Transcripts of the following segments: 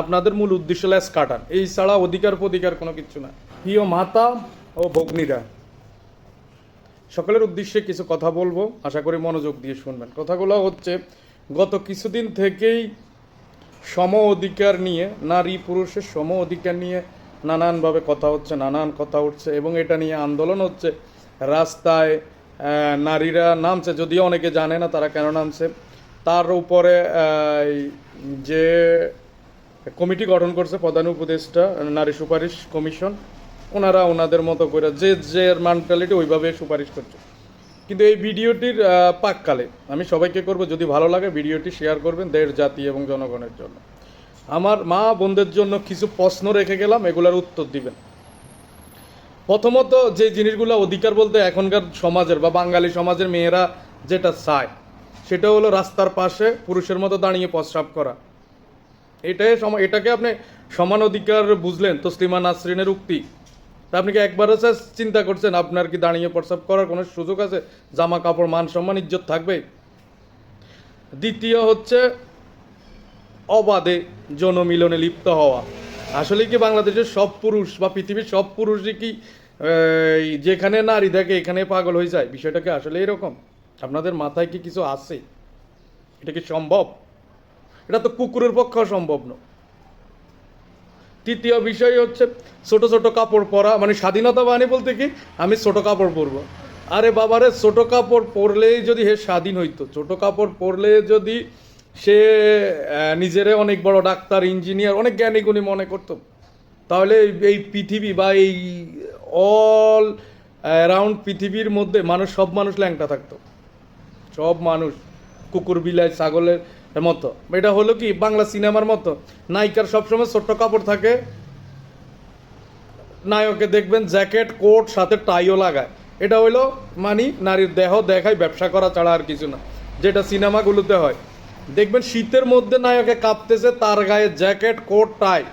আপনাদের মূল উদ্দেশ্য ল্যাস কাটান। এই ছাড়া অধিকার ফধিকার কোনো কিছু না। প্রিয় মাতা ও ভগ্নীরা, সকলের উদ্দেশ্যে কিছু কথা বলব। আশা করি মনোযোগ দিয়ে শুনবেন। কথাগুলো হচ্ছে, গত কিছুদিন থেকেই সম অধিকার নিয়ে, নারী পুরুষের সম অধিকার নিয়ে নানানভাবে কথা হচ্ছে, নানান কথা উঠছে এবং এটা নিয়ে আন্দোলন হচ্ছে। রাস্তায় নারীরা নামছে, যদিও অনেকে জানে না তারা কেন নামছে। তার উপরে যে কমিটি গঠন করছে প্রধান উপদেষ্টা, নারী সুপারিশ কমিশন। ওনারা ওনাদের মতো করে যে যে মেন্টালিটি ওইভাবে সুপারিশ করছে। কিন্তু এই ভিডিওটির পাককালে আমি সবাইকে করব, যদি ভালো লাগে ভিডিওটি শেয়ার করবেন দেশ, জাতি এবং জনগণের জন্য। আমার মা বোনদের জন্য কিছু প্রশ্ন রেখে গেলাম, এগুলার উত্তর দিবেন। প্রথমত, যে জিনিসগুলো অধিকার বলতে এখনকার সমাজের বা বাঙালি সমাজের মেয়েরা যেটা চায়, সেটা হলো রাস্তার পাশে পুরুষের মতো দাঁড়িয়ে প্রস্রাব করা। এটাই এটাকে আপনি সমান অধিকার বুঝলেন তসলিমা নাসরিনের উক্তি। তা আপনি কি একবারও স্যার চিন্তা করছেন? আপনার কি দাঁড়িয়ে প্রস্রাব করার কোনো সুযোগ আছে? জামা কাপড়, মান সম্মান, ইজ্জত থাকবে? দ্বিতীয় হচ্ছে, অবাধে যৌন মিলনে লিপ্ত হওয়া। আসলে কি বাংলাদেশের সব পুরুষ বা পৃথিবীর সব পুরুষই কি যেখানে নারী দেখে এখানে পাগল হয়ে যায়? বিষয়টাকে আসলে এরকম? আপনাদের মাথায় কি কিছু আছে? এটা কি সম্ভব? এটা তো কুকুরের পক্ষেও সম্ভব নয়। তৃতীয় বিষয় হচ্ছে ছোট ছোট কাপড় পরা মানে স্বাধীনতা বাহিনী বলতে কি? আমি ছোট কাপড় পরবো। আরে বাবারে, ছোট কাপড় পরলেই যদি হে স্বাধীন হইতো, ছোট কাপড় পরলে যদি সে নিজেরে অনেক বড় ডাক্তার, ইঞ্জিনিয়ার, অনেক জ্ঞানী গুণী মনে করতো, তাহলে এই পৃথিবী বা এই অল অ্যারাউন্ড পৃথিবীর মধ্যে মানুষ, সব মানুষ ল্যাংটা থাকতো। সব মানুষ, কুকুর, বিলাই, ছাগলের মতো। এটা হলো কি, বাংলা সিনেমার মতো। নায়িকার সবসময় ছোট্ট কাপড় থাকে। নায়কে দেখবেন জ্যাকেট, কোট, সাথে টাইও লাগায়। এটা হইল মানি, নারীর দেহ দেখায়, ব্যবসা করা ছাড়া আর কিছু না। যেটা সিনেমাগুলোতে হয়। দেখবেন শীতের মধ্যে নায়কে কাঁপতেছে, তার গায়ে জ্যাকেট, কোট, টাই।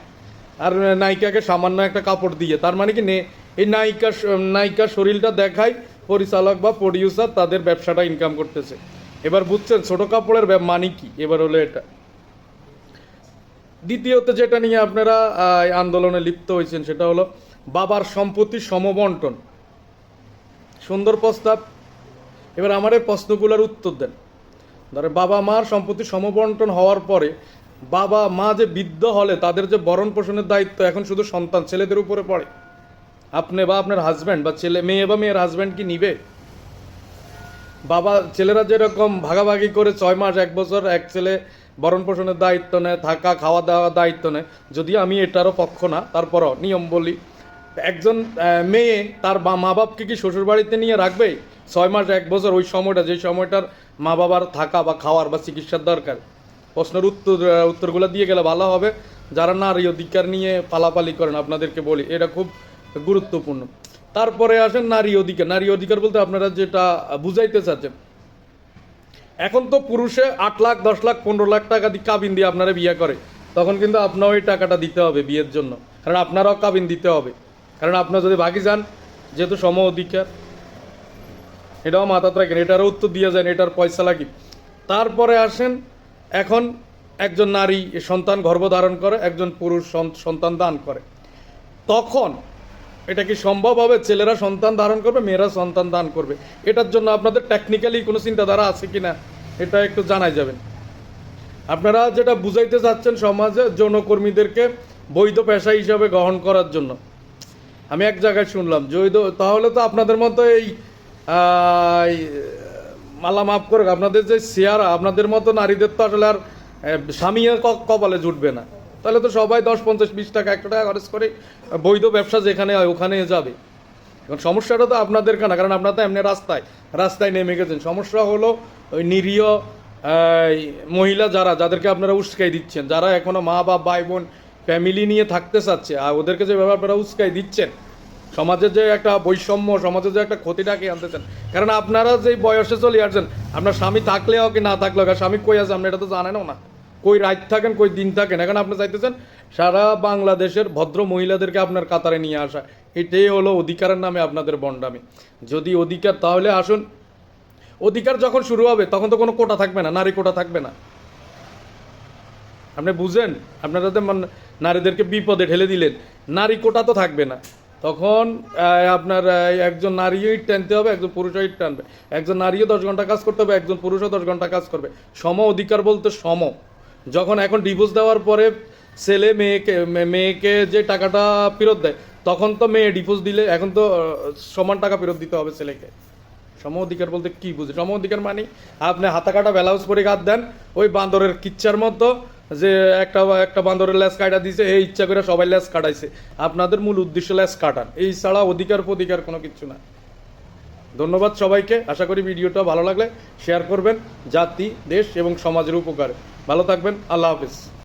আর নায়িকাকে সামান্য একটা কাপড় দিয়ে। তার মানে কি, নে, এই নায়িকা নায়িকার শরীরটা দেখায়, পরিচালক বা প্রডিউসার তাদের ব্যবসাটা ইনকাম করতেছে। এবার বুঝছেন, ছোট কাপড়ের মানে কি? এবার হলো এটা। দ্বিতীয়ত যেটা নিয়ে আপনারা আন্দোলনে লিপ্ত হয়েছেন, সেটা হলো বাবার সম্পত্তি সমবন্টন। সুন্দর প্রস্তাব। এবার আমার এই প্রশ্নগুলোর উত্তর দেন। ধরে বাবা মার সম্পত্তি সমবন্টন হওয়ার পরে বাবা মা যে বৃদ্ধ হলে তাদের যে ভরণ পোষণের দায়িত্ব এখন শুধু সন্তান, ছেলেদের উপরে পড়ে। আপনি বা আপনার হাজব্যান্ড বা ছেলে, মেয়ে বা মেয়ের হাজব্যান্ড কি নিবে? বাবা, ছেলেরা যেরকম ভাগাভাগি করে ছয় মাস, এক বছর এক ছেলে ভরণ পোষণের দায়িত্ব নেয়, থাকা, খাওয়া দাওয়ার দায়িত্ব নেয় যদিও আমি এটারও পক্ষ না, তারপরও নিয়ম বলি, একজন মেয়ে তার মা বাপকে কি শ্বশুর বাড়িতে নিয়ে রাখবে? ছয় মাস, এক বছর, ওই সময়টা, যে সময়টার মা বাবার থাকা বা খাওয়ার বা চিকিৎসার দরকার। প্রশ্নের উত্তর উত্তরগুলো দিয়ে গেলে ভালো হবে। যারা নারী অধিকার নিয়ে পালাপালি করেন, আপনাদেরকে বলি, এটা খুব গুরুত্বপূর্ণ। তারপরে আসেন নারী অধিকার। নারী অধিকার বলতে আপনারা যেটা বুঝাইতে চাচ্ছেন। এখন তো পুরুষে আট লাখ, দশ লাখ, পনেরো লাখ টাকা দিয়ে কাবিন দিয়ে আপনারা বিয়ে করে। তখন কিন্তু আপনার ওই টাকাটা দিতে হবে বিয়ের জন্য। কারণ আপনারাও কাবিন দিতে হবে। কারণ আপনার যদি বাকি যান, যেহেতু সম অধিকার, এটাও মাথাতে রাখেন, এটারও উত্তর দিয়ে যান, এটার পয়সা লাগি তারপরে আসেন, এখন একজন নারী সন্তান গর্ভধারণ করে, একজন পুরুষ সন- সন্তান দান করে। তখন এটা কি সম্ভব হবে? ছেলেরা সন্তান ধারণ করবে, মেয়েরা সন্তান দান করবে। এটার জন্য আপনাদের টেকনিক্যালি কোনো চিন্তাধারা আছে কি না এটা একটু জানাই যাবেন। আপনারা যেটা বুঝাইতে চাচ্ছেন সমাজে, যৌনকর্মীদেরকে বৈধ পেশা হিসাবে গ্রহণ করার জন্য। আমি এক জায়গায় শুনলাম জৈদ তাহলে তো আপনাদের মতো এই মালা মাফ করে আপনাদের যে চেয়ারা আপনাদের মতো নারীদের তো আসলে আর স্বামী কপালে জুটবে না। তাহলে তো সবাই দশ, পঞ্চাশ, বিশ টাকা একটা টাকা খরচ করে বৈধ ব্যবসা যেখানে হয় ওখানে যাবে। এখন সমস্যাটা তো আপনাদের কেন? কারণ আপনারা তো এমনি রাস্তায় রাস্তায় নেমে গেছেন। সমস্যা হলো ওই নিরীহ মহিলা যারা, যাদেরকে আপনারা উস্কাই দিচ্ছেন, যারা এখনও মা, বাপ, ভাই, বোন ফ্যামিলি নিয়ে থাকতে চাচ্ছে, আর ওদেরকে যে যেভাবে আপনারা উস্কাই দিচ্ছেন, সমাজের যে একটা বৈষম্য, সমাজের যে একটা ক্ষতিটাকে আনতেছেন, কারণ আপনারা যে বয়সে চলে আসছেন, আপনার স্বামী থাকলেও কি না থাকলেও, কারণ স্বামী কই আছে, আপনি এটা তো জানেনও না। কই রাত থাকেন, কই দিন থাকেন। এখন আপনি চাইতেছেন সারা বাংলাদেশের ভদ্র মহিলাদেরকে আপনার কাতারে নিয়ে আসা। এটাই হলো অধিকারের নামে আপনাদের বন্ডামি। যদি অধিকার, তাহলে আসুন। অধিকার যখন শুরু হবে, তখন তো কোনো কোটা থাকবে না, নারী কোটা থাকবে না। আপনি বুঝেন? আপনারা তো নারীদেরকে বিপদে ঠেলে দিলেন। নারী কোটা তো থাকবে না। তখন আপনার একজন নারীও ইট টানতে হবে, একজন পুরুষও ইট টানবে। একজন নারীও দশ ঘণ্টা কাজ করতে হবে, একজন পুরুষও দশ ঘণ্টা কাজ করবে। সম অধিকার বলতে সম। যখন এখন ডিভোর্স দেওয়ার পরে ছেলে মেয়েকে মেয়েকে যে টাকাটা ফেরত দেয়, তখন তো মেয়ে ডিভোর্স দিলে এখন তো সমান টাকা ফেরত দিতে হবে ছেলেকে। সম অধিকার বলতে কি বুঝে? সম অধিকার মানে আপনি হাতা কাটা ব্লাউজ পরে গাদ দেন, ওই বান্দরের কিচ্ছার মতো যে একটা একটা বান্দরের ল্যাস কাটা দিয়েছে এই ইচ্ছা করে সবাই ল্যাস কাটাইছে। আপনাদের মূল উদ্দেশ্য ল্যাস কাটান। এই ছাড়া অধিকার ফধিকার কোনো কিছু না। ধন্যবাদ সবাইকে। আশা করি ভিডিওটা ভালো লাগলে শেয়ার করবেন। জাতি, দেশ এবং সমাজের উপকার। ভালো থাকবেন। আল্লাহ হাফিজ।